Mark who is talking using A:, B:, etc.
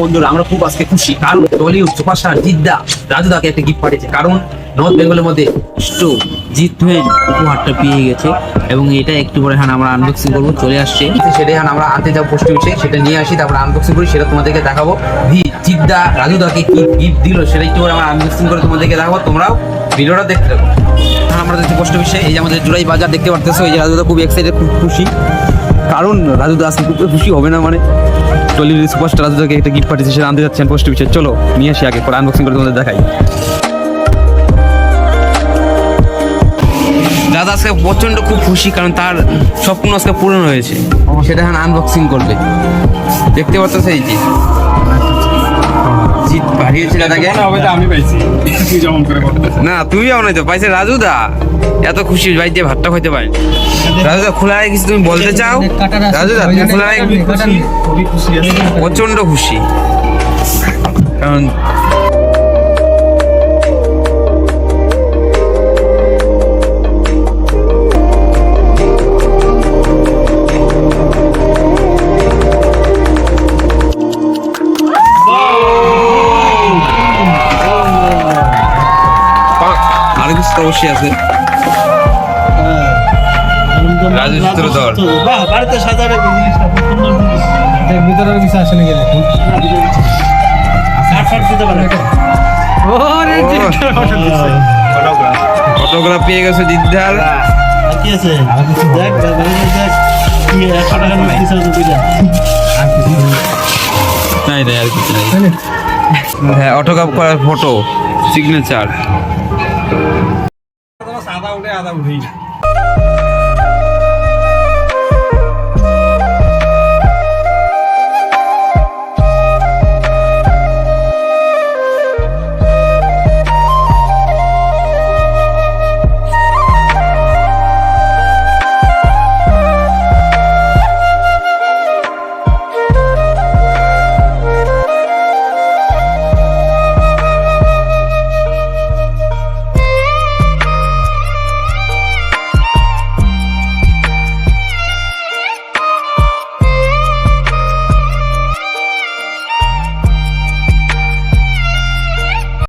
A: বন্ধুরা, আমরা খুব আজকে খুশি। কারণ টলিউড সুপারস্টার জিদ্দা রাজু দাকে একটা গিফট পাঠিয়েছে। কারণ নর্থ বেঙ্গলের মধ্যে স্টো
B: জিৎ টুয়েন উপহারটা পেয়ে গেছে এবং এটা একটু পরে হ্যাঁ আমরা আনবক্সিং করব, চলে আসছে।
A: সেটাই এখন আমরা আনতে যাব পোস্ট হচ্ছে সেটা নিয়ে আসি, তারপর আনবক্সিং করি, সেটা তোমাদেরকে দেখাবো। ভি, জিদ্দা রাজু দাকে কি গিফট দিল, সেটা একটু পরে আমরা আনবক্সিং করে তোমাদেরকে দেখাবো। তোমরাও ভিডিওটা দেখতে থাকো। এখন আমরা দেখছি পোস্ট অফিসে এই যে আমাদের জুলাই বাজার, দেখতে পারতেছো, এই যে রাজু দা খুব এক্সাইটেড খুব খুশি। কারণ রাজু দা আজকে খুব খুশি হবে না মানে টলিউড সুপারস্টার রাজু দাকে একটা গিফট সেটা আনতে যাচ্ছেন পোস্ট অফিসে চলো নিয়ে আসি আগে পরে আনবক্সিং করে তোমাদের দেখাই। দাদা আজকে প্রচণ্ড খুব খুশি কারণ তার স্বপ্ন আজকে পূরণ হয়েছে। সেটা এখন আনবক্সিং করবে। দেখতে পাচ্ছ এই যে। জিত পাঠিয়েছিল তাকে।
C: আমি পাইছি।
A: না তুমি তো পাইছে রাজু দা। এত খুশি ভাই যে ভাতটা হইতে পারে। রাজু দা খোলা রেখে কিছু তুমি বলতে চাও? রাজু দা তুমি খোলা
C: আছে।
A: প্রচণ্ড খুশি। কারণ আরও কিছু অবশ্যই আছে।
C: বাহ বাড়িতে
D: দেখ ভিতরে কিছু আসে নাকি দেখুন
A: ফটোগ্রাফ পেয়ে গেছে জিদ্দার
C: কি আছে? দেখ দেখ কি একশো টাকার নোট দিছে
A: নাই নাই আর কিছু নাই। হ্যাঁ অটোগ্রাফ করার ফটো সিগনেচার
D: সাদা উঠে আদা উঠেই।